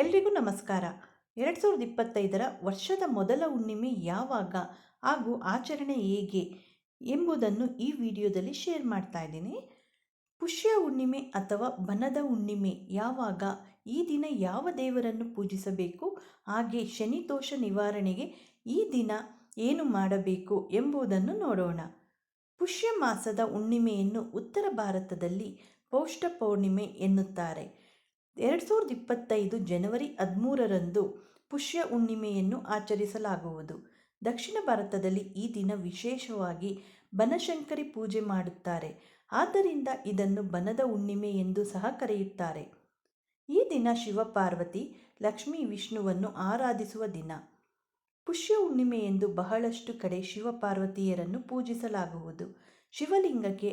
ಎಲ್ರಿಗೂ ನಮಸ್ಕಾರ. ಎರಡು ಸಾವಿರದ ಇಪ್ಪತ್ತೈದರ ವರ್ಷದ ಮೊದಲ ಹುಣ್ಣಿಮೆ ಯಾವಾಗ ಹಾಗೂ ಆಚರಣೆ ಹೇಗೆ ಎಂಬುದನ್ನು ಈ ವಿಡಿಯೋದಲ್ಲಿ ಶೇರ್ ಮಾಡ್ತಾ ಇದ್ದೀನಿ. ಪುಷ್ಯ ಹುಣ್ಣಿಮೆ ಅಥವಾ ಬನದ ಹುಣ್ಣಿಮೆ ಯಾವಾಗ, ಈ ದಿನ ಯಾವ ದೇವರನ್ನು ಪೂಜಿಸಬೇಕು, ಹಾಗೆ ಶನಿ ದೋಷ ನಿವಾರಣೆಗೆ ಈ ದಿನ ಏನು ಮಾಡಬೇಕು ಎಂಬುದನ್ನು ನೋಡೋಣ. ಪುಷ್ಯ ಮಾಸದ ಹುಣ್ಣಿಮೆಯನ್ನು ಉತ್ತರ ಭಾರತದಲ್ಲಿ ಪೌಷ್ಟ ಪೌರ್ಣಿಮೆ ಎನ್ನುತ್ತಾರೆ. ಎರಡು ಸಾವಿರದ ಇಪ್ಪತ್ತೈದು ಜನವರಿ ಹದಿಮೂರರಂದು ಪುಷ್ಯ ಹುಣ್ಣಿಮೆಯನ್ನು ಆಚರಿಸಲಾಗುವುದು. ದಕ್ಷಿಣ ಭಾರತದಲ್ಲಿ ಈ ದಿನ ವಿಶೇಷವಾಗಿ ಬನಶಂಕರಿ ಪೂಜೆ ಮಾಡುತ್ತಾರೆ. ಆದ್ದರಿಂದ ಇದನ್ನು ಬನದ ಹುಣ್ಣಿಮೆ ಎಂದು ಸಹ ಕರೆಯುತ್ತಾರೆ. ಈ ದಿನ ಶಿವಪಾರ್ವತಿ ಲಕ್ಷ್ಮೀ ವಿಷ್ಣುವನ್ನು ಆರಾಧಿಸುವ ದಿನ. ಪುಷ್ಯ ಹುಣ್ಣಿಮೆ ಎಂದು ಬಹಳಷ್ಟು ಕಡೆ ಶಿವಪಾರ್ವತಿಯರನ್ನು ಪೂಜಿಸಲಾಗುವುದು. ಶಿವಲಿಂಗಕ್ಕೆ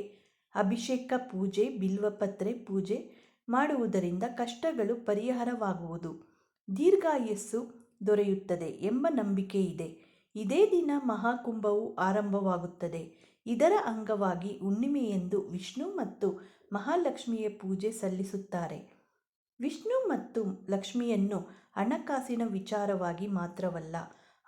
ಅಭಿಷೇಕ ಪೂಜೆ, ಬಿಲ್ವಪತ್ರೆ ಪೂಜೆ ಮಾಡುವುದರಿಂದ ಕಷ್ಟಗಳು ಪರಿಹಾರವಾಗುವುದು. ದೀರ್ಘಾಯಸ್ಸು ದೊರೆಯುತ್ತದೆ ಎಂಬ ನಂಬಿಕೆ ಇದೆ. ಇದೇ ದಿನ ಮಹಾಕುಂಭವು ಆರಂಭವಾಗುತ್ತದೆ. ಇದರ ಅಂಗವಾಗಿ ಹುಣ್ಣಿಮೆಯೆಂದು ವಿಷ್ಣು ಮತ್ತು ಮಹಾಲಕ್ಷ್ಮಿಯ ಪೂಜೆ ಸಲ್ಲಿಸುತ್ತಾರೆ. ವಿಷ್ಣು ಮತ್ತು ಲಕ್ಷ್ಮಿಯನ್ನು ಹಣಕಾಸಿನ ವಿಚಾರವಾಗಿ ಮಾತ್ರವಲ್ಲ,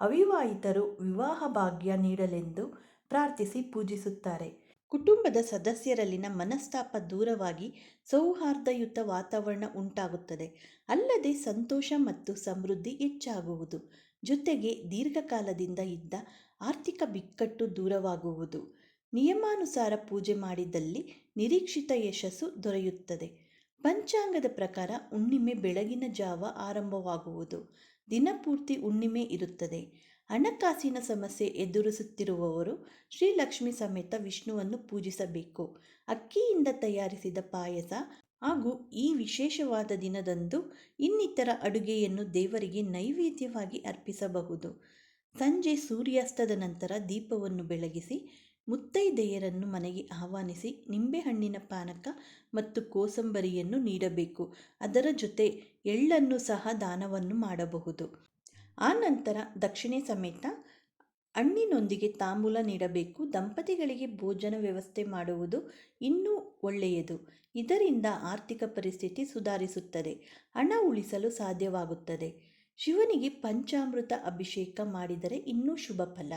ಅವಿವಾಹಿತರು ವಿವಾಹ ಭಾಗ್ಯ ನೀಡಲೆಂದು ಪ್ರಾರ್ಥಿಸಿ ಪೂಜಿಸುತ್ತಾರೆ. ಕುಟುಂಬದ ಸದಸ್ಯರಲ್ಲಿನ ಮನಸ್ತಾಪ ದೂರವಾಗಿ ಸೌಹಾರ್ದಯುತ ವಾತಾವರಣ ಉಂಟಾಗುತ್ತದೆ. ಅಲ್ಲದೆ ಸಂತೋಷ ಮತ್ತು ಸಮೃದ್ಧಿ ಹೆಚ್ಚಾಗುವುದು. ಜೊತೆಗೆ ದೀರ್ಘಕಾಲದಿಂದ ಇದ್ದ ಆರ್ಥಿಕ ಬಿಕ್ಕಟ್ಟು ದೂರವಾಗುವುದು. ನಿಯಮಾನುಸಾರ ಪೂಜೆ ಮಾಡಿದಲ್ಲಿ ನಿರೀಕ್ಷಿತ ಯಶಸ್ಸು ದೊರೆಯುತ್ತದೆ. ಪಂಚಾಂಗದ ಪ್ರಕಾರ ಹುಣ್ಣಿಮೆ ಬೆಳಗಿನ ಜಾವ ಆರಂಭವಾಗುವುದು. ದಿನಪೂರ್ತಿ ಹುಣ್ಣಿಮೆ ಇರುತ್ತದೆ. ಹಣಕಾಸಿನ ಸಮಸ್ಯೆ ಎದುರಿಸುತ್ತಿರುವವರು ಶ್ರೀಲಕ್ಷ್ಮಿ ಸಮೇತ ವಿಷ್ಣುವನ್ನು ಪೂಜಿಸಬೇಕು. ಅಕ್ಕಿಯಿಂದ ತಯಾರಿಸಿದ ಪಾಯಸ ಹಾಗೂ ಈ ವಿಶೇಷವಾದ ದಿನದಂದು ಇನ್ನಿತರ ಅಡುಗೆಯನ್ನು ದೇವರಿಗೆ ನೈವೇದ್ಯವಾಗಿ ಅರ್ಪಿಸಬಹುದು. ಸಂಜೆ ಸೂರ್ಯಾಸ್ತದ ನಂತರ ದೀಪವನ್ನು ಬೆಳಗಿಸಿ ಮುತ್ತೈದೆಯರನ್ನು ಮನೆಗೆ ಆಹ್ವಾನಿಸಿ ನಿಂಬೆಹಣ್ಣಿನ ಪಾನಕ ಮತ್ತು ಕೋಸಂಬರಿಯನ್ನು ನೀಡಬೇಕು. ಅದರ ಜೊತೆ ಎಳ್ಳನ್ನು ಸಹ ದಾನವನ್ನು ಮಾಡಬಹುದು. ಆನಂತರ ದಕ್ಷಿಣೆ ಸಮೇತ ಹಣ್ಣಿನೊಂದಿಗೆ ತಾಂಬೂಲ ನೀಡಬೇಕು. ದಂಪತಿಗಳಿಗೆ ಭೋಜನ ವ್ಯವಸ್ಥೆ ಮಾಡುವುದು ಇನ್ನೂ ಒಳ್ಳೆಯದು. ಇದರಿಂದ ಆರ್ಥಿಕ ಪರಿಸ್ಥಿತಿ ಸುಧಾರಿಸುತ್ತದೆ. ಹಣ ಉಳಿಸಲು ಸಾಧ್ಯವಾಗುತ್ತದೆ. ಶಿವನಿಗೆ ಪಂಚಾಮೃತ ಅಭಿಷೇಕ ಮಾಡಿದರೆ ಇನ್ನೂ ಶುಭ ಫಲ.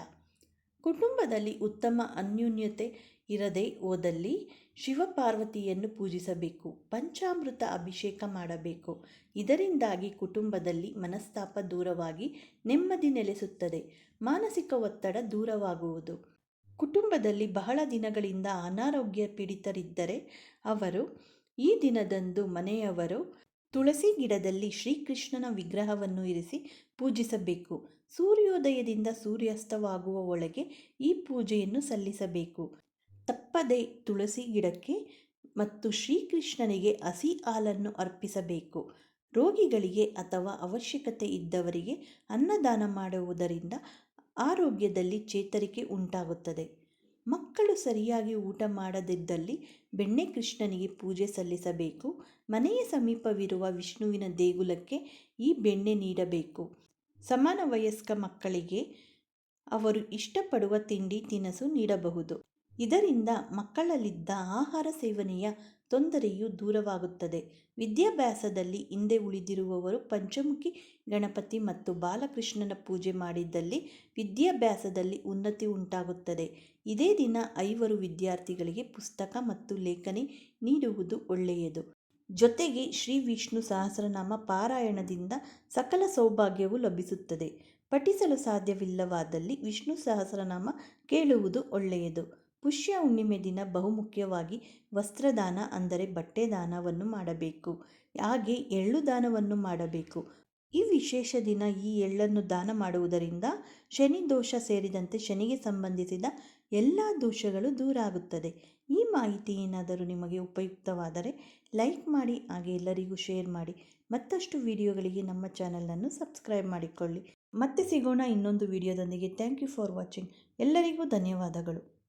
ಕುಟುಂಬದಲ್ಲಿ ಉತ್ತಮ ಅನ್ಯೂನ್ಯತೆ ಇರದೆ ಹೋದಲ್ಲಿ ಶಿವಪಾರ್ವತಿಯನ್ನು ಪೂಜಿಸಬೇಕು, ಪಂಚಾಮೃತ ಅಭಿಷೇಕ ಮಾಡಬೇಕು. ಇದರಿಂದಾಗಿ ಕುಟುಂಬದಲ್ಲಿ ಮನಸ್ತಾಪ ದೂರವಾಗಿ ನೆಮ್ಮದಿ ನೆಲೆಸುತ್ತದೆ, ಮಾನಸಿಕ ಒತ್ತಡ ದೂರವಾಗುವುದು. ಕುಟುಂಬದಲ್ಲಿ ಬಹಳ ದಿನಗಳಿಂದ ಅನಾರೋಗ್ಯ ಪೀಡಿತರಿದ್ದರೆ ಅವರು, ಈ ದಿನದಂದು ಮನೆಯವರು ತುಳಸಿ ಗಿಡದಲ್ಲಿ ಶ್ರೀಕೃಷ್ಣನ ವಿಗ್ರಹವನ್ನು ಇರಿಸಿ ಪೂಜಿಸಬೇಕು. ಸೂರ್ಯೋದಯದಿಂದ ಸೂರ್ಯಾಸ್ತವಾಗುವ ಒಳಗೆ ಈ ಪೂಜೆಯನ್ನು ಸಲ್ಲಿಸಬೇಕು. ತಪ್ಪದೆ ತುಳಸಿ ಗಿಡಕ್ಕೆ ಮತ್ತು ಶ್ರೀಕೃಷ್ಣನಿಗೆ ಹಸಿ ಹಾಲನ್ನು ಅರ್ಪಿಸಬೇಕು. ರೋಗಿಗಳಿಗೆ ಅಥವಾ ಅವಶ್ಯಕತೆ ಇದ್ದವರಿಗೆ ಅನ್ನದಾನ ಮಾಡುವುದರಿಂದ ಆರೋಗ್ಯದಲ್ಲಿ ಚೇತರಿಕೆ ಉಂಟಾಗುತ್ತದೆ. ಮಕ್ಕಳು ಸರಿಯಾಗಿ ಊಟ ಮಾಡದಿದ್ದಲ್ಲಿ ಬೆಣ್ಣೆ ಕೃಷ್ಣನಿಗೆ ಪೂಜೆ ಸಲ್ಲಿಸಬೇಕು. ಮನೆಯ ಸಮೀಪವಿರುವ ವಿಷ್ಣುವಿನ ದೇಗುಲಕ್ಕೆ ಈ ಬೆಣ್ಣೆ ನೀಡಬೇಕು. ಸಮಾನ ವಯಸ್ಕ ಮಕ್ಕಳಿಗೆ ಅವರು ಇಷ್ಟಪಡುವ ತಿಂಡಿ ತಿನಸು ನೀಡಬಹುದು. ಇದರಿಂದ ಮಕ್ಕಳಲ್ಲಿದ್ದ ಆಹಾರ ಸೇವನೆಯ ತೊಂದರೆಯು ದೂರವಾಗುತ್ತದೆ. ವಿದ್ಯಾಭ್ಯಾಸದಲ್ಲಿ ಹಿಂದೆ ಉಳಿದಿರುವವರು ಪಂಚಮುಖಿ, ಗಣಪತಿ ಮತ್ತು ಬಾಲಕೃಷ್ಣನ ಪೂಜೆ ಮಾಡಿದ್ದಲ್ಲಿ ವಿದ್ಯಾಭ್ಯಾಸದಲ್ಲಿ ಉನ್ನತಿ ಉಂಟಾಗುತ್ತದೆ. ಇದೇ ದಿನ ಐವರು ವಿದ್ಯಾರ್ಥಿಗಳಿಗೆ ಪುಸ್ತಕ ಮತ್ತು ಲೇಖನಿ ನೀಡುವುದು ಒಳ್ಳೆಯದು. ಜೊತೆಗೆ ಶ್ರೀ ವಿಷ್ಣು ಸಹಸ್ರನಾಮ ಪಾರಾಯಣದಿಂದ ಸಕಲ ಸೌಭಾಗ್ಯವು ಲಭಿಸುತ್ತದೆ. ಪಠಿಸಲು ಸಾಧ್ಯವಿಲ್ಲವಾದಲ್ಲಿ ವಿಷ್ಣು ಸಹಸ್ರನಾಮ ಕೇಳುವುದು ಒಳ್ಳೆಯದು. ಪುಷ್ಯ ಹುಣ್ಣಿಮೆ ದಿನ ಬಹುಮುಖ್ಯವಾಗಿ ವಸ್ತ್ರದಾನ ಅಂದರೆ ಬಟ್ಟೆ ದಾನವನ್ನು ಮಾಡಬೇಕು. ಹಾಗೆ ಎಳ್ಳು ದಾನವನ್ನು ಮಾಡಬೇಕು. ಈ ವಿಶೇಷ ದಿನ ಈ ಎಳ್ಳನ್ನು ದಾನ ಮಾಡುವುದರಿಂದ ಶನಿ ದೋಷ ಸೇರಿದಂತೆ ಶನಿಗೆ ಸಂಬಂಧಿಸಿದ ಎಲ್ಲ ದೋಷಗಳು ದೂರ ಆಗುತ್ತದೆ. ಈ ಮಾಹಿತಿ ಏನಾದರೂ ನಿಮಗೆ ಉಪಯುಕ್ತವಾದರೆ ಲೈಕ್ ಮಾಡಿ, ಹಾಗೆ ಎಲ್ಲರಿಗೂ ಶೇರ್ ಮಾಡಿ. ಮತ್ತಷ್ಟು ವಿಡಿಯೋಗಳಿಗೆ ನಮ್ಮ ಚಾನಲನ್ನು ಸಬ್ಸ್ಕ್ರೈಬ್ ಮಾಡಿಕೊಳ್ಳಿ. ಮತ್ತೆ ಸಿಗೋಣ ಇನ್ನೊಂದು ವಿಡಿಯೋದೊಂದಿಗೆ. Thank you for watching. ಎಲ್ಲರಿಗೂ ಧನ್ಯವಾದಗಳು.